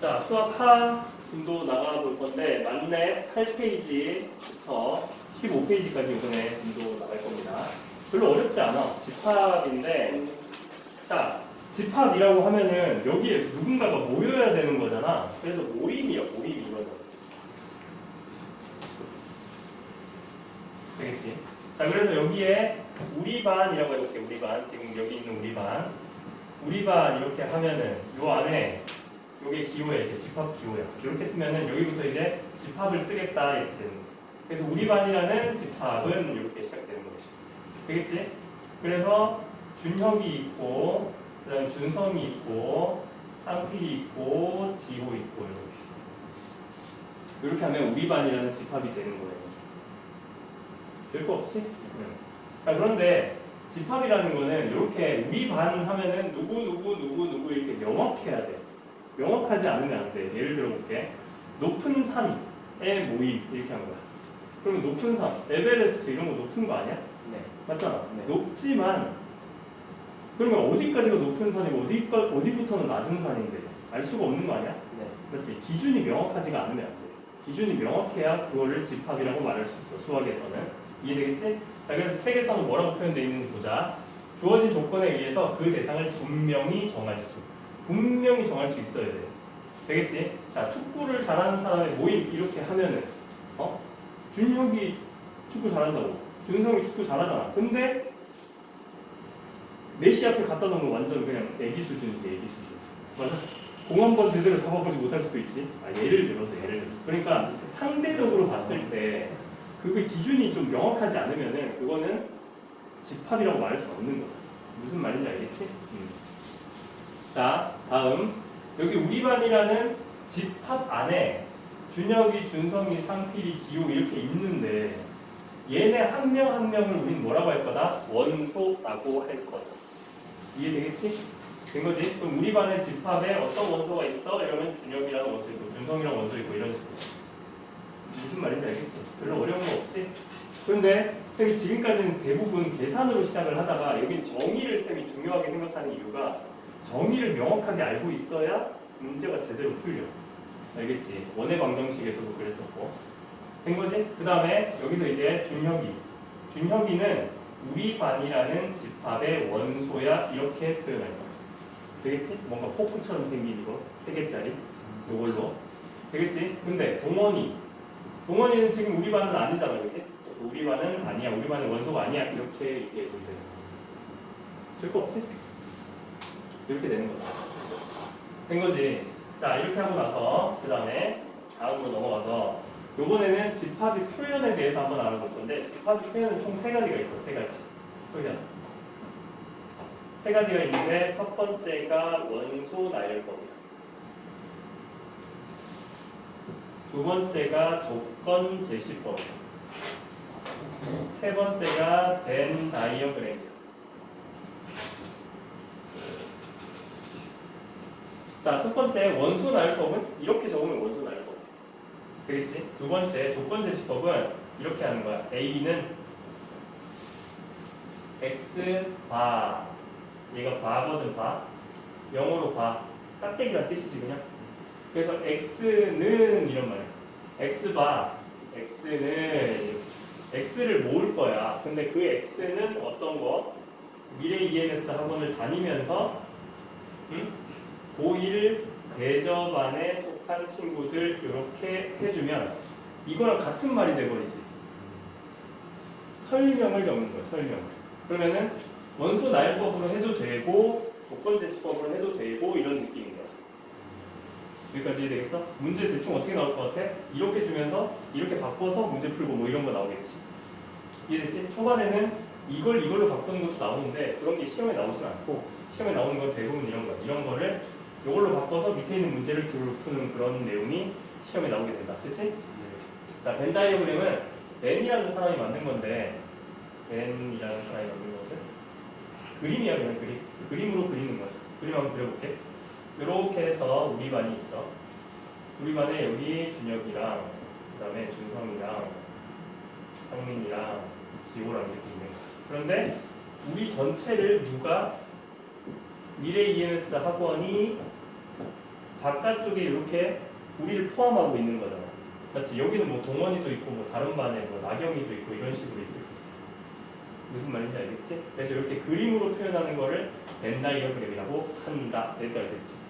자, 수학 하 진도 나가 볼 건데 만렙 8페이지부터 15페이지까지 이번에 진도 나갈 겁니다. 별로 어렵지 않아. 집합인데 자, 집합이라고 하면은 여기에 누군가가 모여야 되는 거잖아. 그래서 모임이야, 모임 이거는. 되겠지? 자, 그래서 여기에 우리 반이라고 해볼게, 우리 반. 지금 여기 있는 우리 반. 우리 반 이렇게 하면은 요 안에 요게 기호야 이제 집합 기호야 이렇게 쓰면은 여기부터 이제 집합을 쓰겠다 이렇게 되는 거야 그래서 우리 반이라는 집합은 이렇게 시작되는 거지 되겠지? 그래서 준혁이 있고 그다음에 준성이 있고 쌍필이 있고 지호 있고 이렇게 이렇게 하면 우리 반이라는 집합이 되는 거예요 별거 없지? 응. 자 그런데 집합이라는 거는 이렇게 우리 반 하면은 누구 누구 누구 누구 이렇게 명확해야 돼. 명확하지 않으면 안 돼. 예를 들어 볼게. 높은 산의 모임 이렇게 한 거야. 그러면 높은 산, 에베레스트 이런 거 높은 거 아니야? 네. 맞잖아. 네. 높지만 그러면 어디까지가 높은 산이고 어디까 어디부터는 낮은 산인데 알 수가 없는 거 아니야? 네. 그렇지. 기준이 명확하지가 않으면 안 돼. 기준이 명확해야 그거를 집합이라고 말할 수 있어. 수학에서는. 이해되겠지? 자, 그래서 책에서는 뭐라고 표현되어 있는지 보자. 주어진 조건에 의해서 그 대상을 분명히 정할 수. 분명히 정할 수 있어야 돼. 되겠지? 자, 축구를 잘하는 사람의 모임 이렇게 하면은 어? 준혁이 축구 잘한다고. 준성이 축구 잘하잖아. 근데 메시 앞에 갖다 놓으면 완전 그냥 애기 수준이지, 애기 수준. 맞아? 공 한 번 제대로 잡아보지 못할 수도 있지. 아, 예를 들어서, 예를 들어서. 그러니까 상대적으로 봤을 때 그게 기준이 좀 명확하지 않으면은 그거는 집합이라고 말할 수 없는 거야. 무슨 말인지 알겠지? 음. 자, 다음 여기 우리 반이라는 집합 안에 준혁이, 준성이, 상필이, 지호 이렇게 있는데 얘네 한 명 한 명을 우린 뭐라고 할 거다? 원소라고 할 거다. 이해되겠지? 된 거지? 그럼 우리 반의 집합에 어떤 원소가 있어? 이러면 준혁이라는 원소 있고 준성이랑 원소 있고 이런 식으로. 무슨 말인지 알겠지? 별로 어려운 거 없지? 그런데 쌤이 지금까지는 대부분 계산으로 시작을 하다가 여긴 정의를 쌤이 중요하게 생각하는 이유가 정의를 명확하게 알고 있어야 문제가 제대로 풀려. 알겠지? 원의 방정식에서도 그랬었고. 된 거지? 그 다음에 여기서 이제 준혁이. 준혁이는 우리 반이라는 집합의 원소야 이렇게 표현할 거야. 되겠지? 뭔가 포크처럼 생긴 이거 세 개짜리 요걸로 되겠지? 근데 동원이 동원이는 지금 우리 반은 아니잖아, 그지? 우리 반은 아니야, 우리 반은 원소가 아니야 이렇게 얘기해 주면 돼. 될거 없지? 이렇게 되는 거다. 된 거지. 자 이렇게 하고 나서 그 다음에 다음으로 넘어가서 요번에는 집합의 표현에 대해서 한번 알아볼 건데 집합의 표현은 총 세 가지가 있어, 세 가지. 표현. 세 가지가 있는데 첫 번째가 원소 나열법이야. 두 번째가 조건 제시법이야. 세 번째가 벤 다이어그램이야. 자, 첫 번째 원소 나열법은 이렇게 적으면 원소 나열법. 되겠지? 두 번째 조건 제시법은 이렇게 하는 거야. A는 x 바 얘가 바거든 바 영어로 바 짝대기란 뜻이지 그냥 그래서 x는 이런 말이야 x 바 x는 x를 모을 거야 근데 그 x는 어떤 거 미래 EMS 학원을 다니면서 응? 고1 대저반에 속한 친구들 이렇게 해주면 이거랑 같은 말이 돼버리지 설명을 적는 거야 설명 그러면은 원소 나열법으로 해도 되고 조건 제시법으로 해도 되고 이런 느낌인 거야. 여기까지 이해되겠어? 문제 대충 어떻게 나올 것 같아? 이렇게 주면서 이렇게 바꿔서 문제 풀고 뭐 이런 거 나오겠지. 이해됐지? 초반에는 이걸 이걸로 바꾸는 것도 나오는데 그런 게 시험에 나오진 않고 시험에 나오는 건 대부분 이런 거야. 이런 거를 이걸로 바꿔서 밑에 있는 문제를 줄로 푸는 그런 내용이 시험에 나오게 된다. 됐지? 자, 벤 다이어그램은 벤이라는 사람이 만든 건데 벤이라는 사람이 만든 거거든. 그림이야 그냥 그림. 그림으로 그리는 거야. 그림 한번 그려볼게. 이렇게 해서 우리 반이 있어. 우리 반에 여기 준혁이랑 그 다음에 준성이랑 상민이랑 지호랑 이렇게 있는 거야. 그런데 우리 전체를 누가 미래 EMS 학원이 바깥쪽에 이렇게 우리를 포함하고 있는 거잖아. 맞지? 여기는 뭐 동원이도 있고 뭐 다른 반에 뭐 나경이도 있고 이런 식으로 있을 거지. 무슨 말인지 알겠지? 그래서 이렇게 그림으로 표현하는 거를 벤 다이어그램이라고 한다. 여기까지 됐지.